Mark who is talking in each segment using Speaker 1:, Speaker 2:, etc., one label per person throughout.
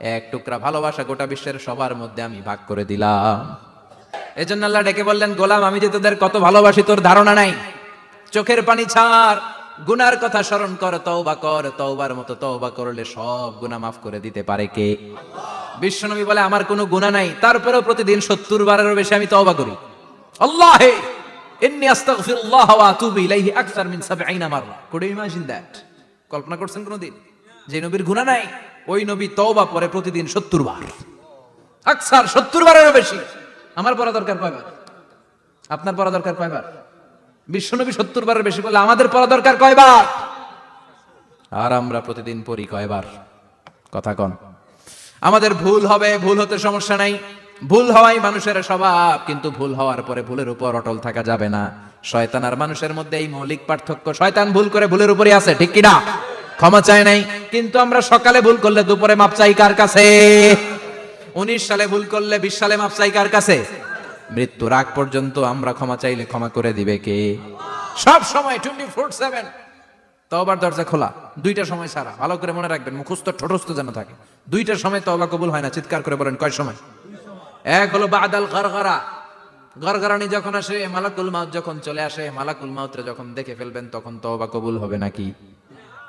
Speaker 1: এক টুকরা ভালোবাসা গোটা বিশ্বের সবার মধ্যে আমি ভাগ করে দিলাম। এই জন্য আল্লাহ ডেকে বললেন, গোলাম, আমি যে তোদের কত ভালোবাসি, তোর ধারণা নাই। চোখের পানি ছাড়, গুনার কথা স্মরণ কর, তওবা কর, তওবার মতো তওবা করলে সব গুনাহ মাফ করে দিতে পারে কে? বিশ্বনবী বলে, আমার কোনো গুনাহ নাই। তারপরেও প্রতিদিন সত্তর বারেরও বেশি আমি তওবা করি। আল্লাহ, ইন্নী আস্তাগফিরুল্লাহ ওয়া আতুবু ইলাইহি আকসার মিন 70 মাররা। কুড ইমাজিন দ্যাট কল্পনা করছেন কোনোদিন? যে নবীর গুনাহ নাই। ওই নবী তওবা পরে প্রতিদিন সত্তর বার আকসার সত্তর বারেরও বেশি। আমার পড়া দরকার কয়বার? আপনার পড়া দরকার কয়বার? বিশ্বনবী সত্তর বারের বেশি বলে আমাদের পড়া দরকার কয়বার? আর আমরা প্রতিদিন পড়ি কয়বার? কথা কন। আমাদের ভুল হবে, ভুল হতে সমস্যা নাই। ভুল হওয়াই মানুষের স্বভাব, কিন্তু ভুল হওয়ার পরে ভুলের উপর অটল থাকা যাবে না। শয়তান আর মানুষের মধ্যে এই মৌলিক পার্থক্য, শয়তান ভুল করে ভুলের উপরই আছে, ঠিক কিনা? ক্ষমা চায় নাই। কিন্তু আমরা সকালে ভুল করলে দুপুরে মাপ চাই কার কাছে? উনিশ সালে ভুল করলে বিশ সালে মাপ চাই কার কাছে? মৃত্যুর আগ পর্যন্ত আমরা ক্ষমা চাইলে ক্ষমা করে দিবে কে? সব সময় টোয়েন্টি ফোর সেভেন তওবার দরজা খোলা, দুইটা সময় সারা। ভালো করে মনে রাখবেন, মুখস্থ, ঠোঁটস্থ যেন থাকে। দুইটার সময় তওবা কবুল হয় না, চিৎকার করে বলেন, কয় সময়? এক হলো বাদাল গরগরা গরগরানি যখন আসে, মালাকুল মাউত যখন চলে আসে, মালাকুল মাউতরে যখন দেখে ফেলবেন, তখন তওবা কবুল হবে নাকি?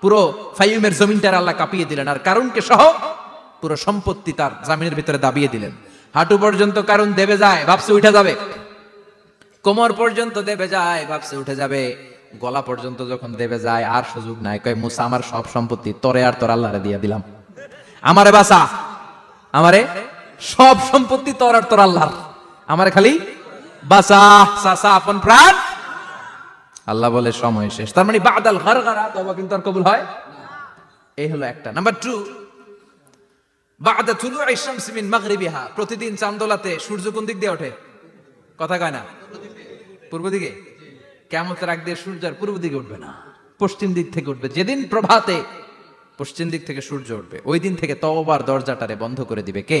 Speaker 1: পুরো ফাইমের জমিনটার আল্লাহ কাঁপিয়ে দিলেন। আর কারণকে সহ পুরো সম্পত্তি তার জামিনের ভিতরে দাবিয়ে দিলেন। হাঁটু পর্যন্ত কারণ দেবে যায়, ভাবছে উঠে যাবে। কোমর পর্যন্ত দেবে যায়, ভাবছে উঠে যাবে। গলা পর্যন্ত যখন দেবে যায়, আর সুযোগ নাই। কয়, মুসা, আমার সব সম্পত্তি তরে আর তোর আল্লাহরে দিয়ে দিলাম। আমারে বাসা আমারে সব সম্পত্তি তোর আর তোর আল্লাহর। আমারে খালি বাসা সাসা আপন প্রাণ। আল্লাহ বলে সময় শেষ। তার মানে বাদাল ঘরা তবা কিন্তু আর কবুল হয় এই হলো একটা। নাম্বার টু বাদা তুলু মিন মাগরিবিহা। প্রতিদিন চান্দোলাতে সূর্য কোন দিক দিয়ে ওঠে? কথা কয় না? পূর্ব দিকে? কেমতের আগ দিয়ে সূর্য আর পূর্ব দিকে উঠবে না। পশ্চিম দিক থেকে উঠবে। যেদিন প্রভাতে পশ্চিম দিক থেকে সূর্য উঠবে, ওই দিন থেকে তওবার দরজাটারে বন্ধ করে দিবে কে?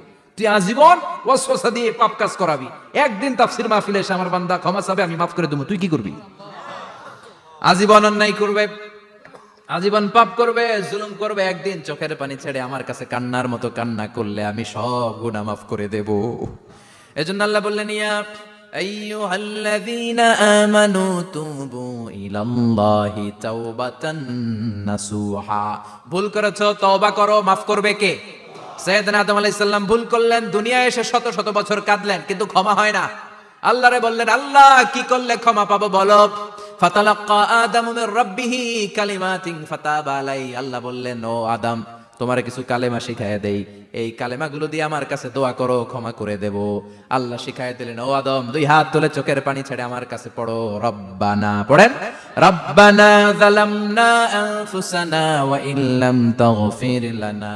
Speaker 1: তুই আজীবন ওয়াসওয়াসা দিয়ে পাপ কাজ করাবি। একদিন তাফসির মাহফিলে এসে আমার বান্দা ক্ষমা চাবে, আমি মাফ করে দেবো। তুই কি করবি? আজীবন অন্যায় করবে, আজীবন পাপ করবে, জুলুম করবে, একদিন চোখের পানি ছেড়ে আমার কাছে কান্নার মতো কান্না করলে আমি সব গুনাহ মাফ করে দেব। এজন্য আল্লাহ বললেন, ইয়া আইয়ুহাল্লাযীনা আমানু তুবু ইলাল্লাহি তাওবাতান নাসুহা। ভুল করেছ, তওবা করো, মাফ করবে কে? সৈয়দনা আদম আলাইহিস সালাম ভুল করলেন, দুনিয়ায় এসে শত শত বছর কাঁদলেন, কিন্তু ক্ষমা হয় না। আল্লাহরে বললেন, আল্লাহ, কি করলে ক্ষমা পাবো বলো? ফাতালাক্কা রাব্বিহি কালিমাতিন আলাই আল্লাহ বললেন, ও আদম, তোমার কিছু কালেমা দেই। এই কালেমাগুলো দিয়ে আমার কাছে দোয়া করো, ক্ষমা করে দেব। আল্লাহ শিখায় দিলেন, ও আদম, দুই হাত তুলে চোখের পানি ছেড়ে আমার কাছে পড়ো, রব্বানা। পড়েন? রব্বানা যালামনা আনফুসানা ওয়া ইল্লাম তাগফির লানা।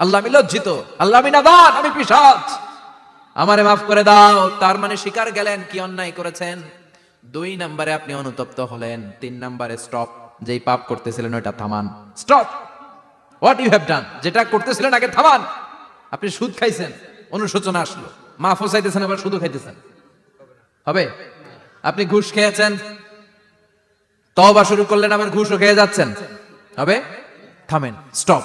Speaker 1: আল্লাহ আমি লজ্জিত, আল্লাহ আমি নাদান, আমি পিসাচ আমারে মাফ করে দাও, তার মানে শিকার গেলেন, কি অন্যায় করেছেন? দুই নম্বরে আপনি অনুতপ্ত হলেন, তিন নম্বরে স্টপ যেই পাপ করতেছিলেন ওইটা থামান। Stop what you have done যেটা করতেছিলেন আগে থামান। আপনি সুদ খাইছেন, অনুশোচনা আসলো। মাফও চাইতেছেন, আবার সুদও খাইতেছেন। হবে? আপনি ঘুষ খেয়েছেন, তওবা শুরু করলেন, আবার ঘুষও খেয়ে যাচ্ছেন। হবে? থামেন স্টপ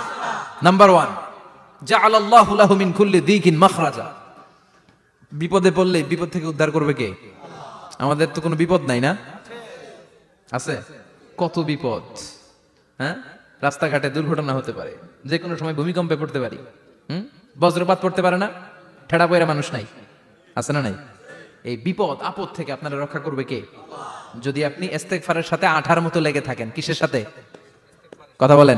Speaker 1: নাম্বার ওয়ান জাআলাল্লাহু লাহু মিন কুল্লি দিকিন মাখরাজা। বিপদে পড়লে বিপদ থেকে উদ্ধার করবে কে? আমাদের তো কোনো বিপদ নাই না? আছে? কত বিপদ? হ্যাঁ? রাস্তাঘাটে দুর্ঘটনা হতে পারে। যে কোনো সময় ভূমিকম্পে পড়তে পারি। হুম? বজ্রপাত পড়তে পারে না? ঠেড়া পয়রা মানুষ নাই। আছে না নাই? এই বিপদ, আপদ থেকে আপনারা রক্ষা করবে কে? যদি আপনি ইস্তেগফারের সাথে আঠার মতো লেগে থাকেন, কিসের সাথে? কথা বলেন।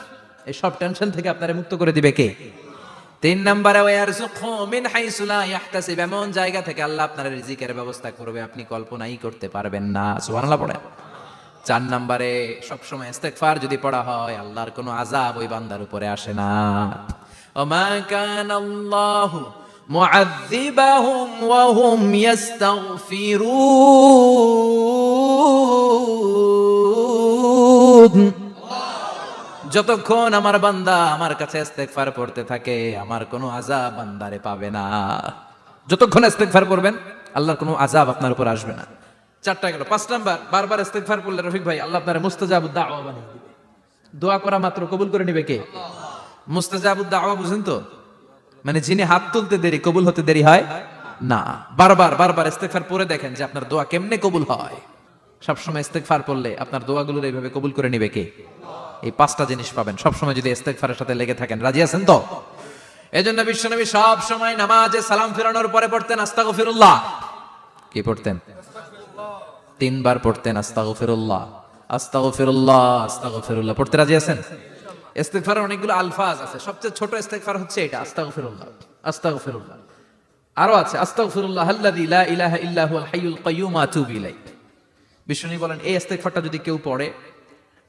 Speaker 1: এই সব টেনশন থেকে আপনারা মুক্ত করে দিবে কে? তিন নম্বরে মিন হাইসু লা ইয়াহতাসিব। এমন জায়গা থেকে আল্লাহ আপনার রিজিকের ব্যবস্থা করবে, আপনি কল্পনাই করতে পারবেন না। সুবহানাল্লাহ পড়ে চার নম্বরে, সবসময় ইস্তেগফার যদি পড়া হয়, আল্লাহর কোনো আযাব ওই বান্দার উপরে আসে না। ওমা কানাল্লাহু মুআযযিবাহুম ওয়া হুম ইস্তাগফিরুন যতক্ষণ আমার বান্দা আমার কাছে ইস্তেগফার পড়তে থাকে, আমার কোনো আযাব বান্দারে পাবে না। যতক্ষণ ইস্তেগফার পড়বেন, আল্লাহর কোনো আযাব আপনার উপর আসবে না। চারটা গেল, পাঁচ নাম্বার, বারবার ইস্তেগফার পড়লে রফিক ভাই, আল্লাহ আপনার মুস্তাজাবুদ দাওয়া বানিয়ে দিবে। দোয়া করা মাত্র কবুল করে নিবে কে? মুস্তাজাবুদ দাওয়া বুঝেন তো? মানে যিনি হাত তুলতে দেরি, কবুল হতে দেরি হয় না। বারবার বারবার ইস্তেগফার পড়ে দেখেন যে আপনার দোয়া কেমনে কবুল হয়। সবসময় ইস্তেগফার পড়লে আপনার দোয়াগুলোর এইভাবে কবুল করে নিবে কে? এই পাঁচটা জিনিস পাবেন। সবসময় যদি ইস্তেগফারের সাথে লেগে থাকেন, রাজি আছেন তো? এই জন্য বিশ্বনবী সব সময় নামাজে সালাম ফেরানোর পরে পড়তেন, আস্তাগফিরুল্লাহ। কি পড়তেন? তিনবার পড়তেন, আস্তাগফিরুল্লাহ আস্তাগফিরুল্লাহ আস্তাগফিরুল্লাহ। পড়তে রাজি আছেন? ইস্তেগফারের অনেকগুলো আলফাজ আছে। সবচেয়ে ছোট ইস্তেগফার হচ্ছে এটা, আস্তাগফিরুল্লাহ আস্তাগফিরুল্লাহ। আরও আছে, আস্তাগফিরুল্লাহ আল্লাযী লা ইলাহা ইল্লা হুয়াল হাইয়ুল কাইয়্যুম আতুবু ইলাইহি। বিষ্ণু বলেন, এই ইস্তেগফারটা যদি কেউ পড়ে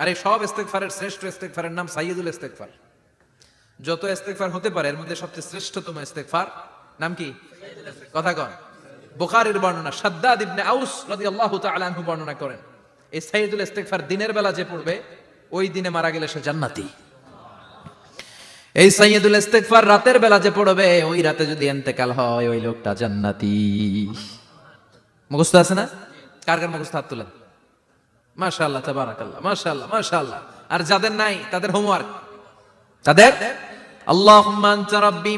Speaker 1: আর এই সব ইস্তেগফারের শ্রেষ্ঠ ইস্তেগফারের নাম সাইয়্যিদুল ইস্তেগফার। যত ইস্তেগফার হতে পারে, এর মধ্যে সবচেয়ে শ্রেষ্ঠতম ইস্তেগফার নাম কি? কথা কন। বুখারীর বর্ণনা, সাদ্দাদ ইবনে আউস রাদিয়াল্লাহু তাআলা আনহু বর্ণনা করেন, এই সাইয়্যিদুল ইস্তেগফার দিনের বেলা যে পড়বে, ওই দিনে মারা গেলে সে জান্নাতি। এই সাইয়্যিদুল ইস্তেগফার রাতের বেলা যে পড়বে, ওই রাতে যদি ইন্তেকাল হয়, ওই লোকটা জান্নাতি। মুখস্থ আছে না? কার কার মুখস্থ হাত তুলেন? মাশাআল্লাহ তাবারাকাল্লাহ মাশাআল্লাহ মাশাআল্লাহ আর যাদের নাই তাদের হোমওয়ার্ক তাদের আল্লাহুম্মা আনতা রাব্বি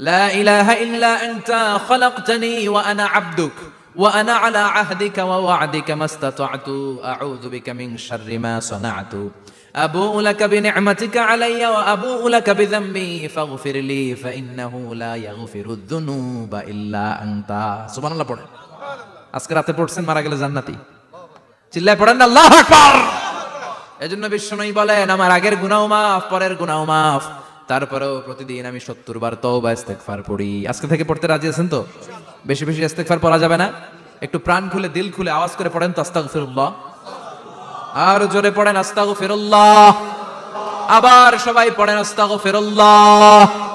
Speaker 1: লা ইলাহা ইল্লা আনতা খলাকতানি ওয়া আনা আবদুক ওয়া আনা আলা আহদিকা ওয়া ওয়া'দিকা মাস্তাতা'তু আউযু বিকা মিন শাররি মা সানা'তু أبوء لك بنعمتك علي وأبوء لك بذنبي فاغفر لي فإنه لا يغفر الذنوب إلا أنت سبحان الله পড়েন আজকে রাতে পড়ছেন মারা গেলে জান্নাতি চিল্লায় পড়েন আল্লাহ আকবার। এজন্য বিশ্বনবী বলেন, আমার আগের গুনাও মাফ, পরের গুনাও মাফ। তারপরেও প্রতিদিন আমি সত্তর বার তওবা, ইস্তেগফার পড়ি। আজকে থেকে পড়তে রাজি আছেন তো? বেশি বেশি ইস্তেগফার পড়া যাবে না? একটু প্রাণ খুলে, দিল খুলে আওয়াজ করে পড়েন তো, আস্তাগফিরুল্লাহ। আর জোরে পড়েন, আস্তাগফিরুল্লাহ। আবার সবাই পড়েন, আস্তাগফিরুল্লাহ।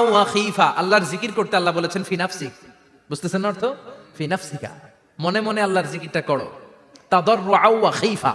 Speaker 1: ওয়া খীফা। আল্লাহর জিকির করতে আল্লাহ বলেছেন ফিনাফসিক বুঝতেছেন অর্থ? ফিনাফসিকা মনে মনে আল্লাহর জিকিরটা করো। তাদর খেইফা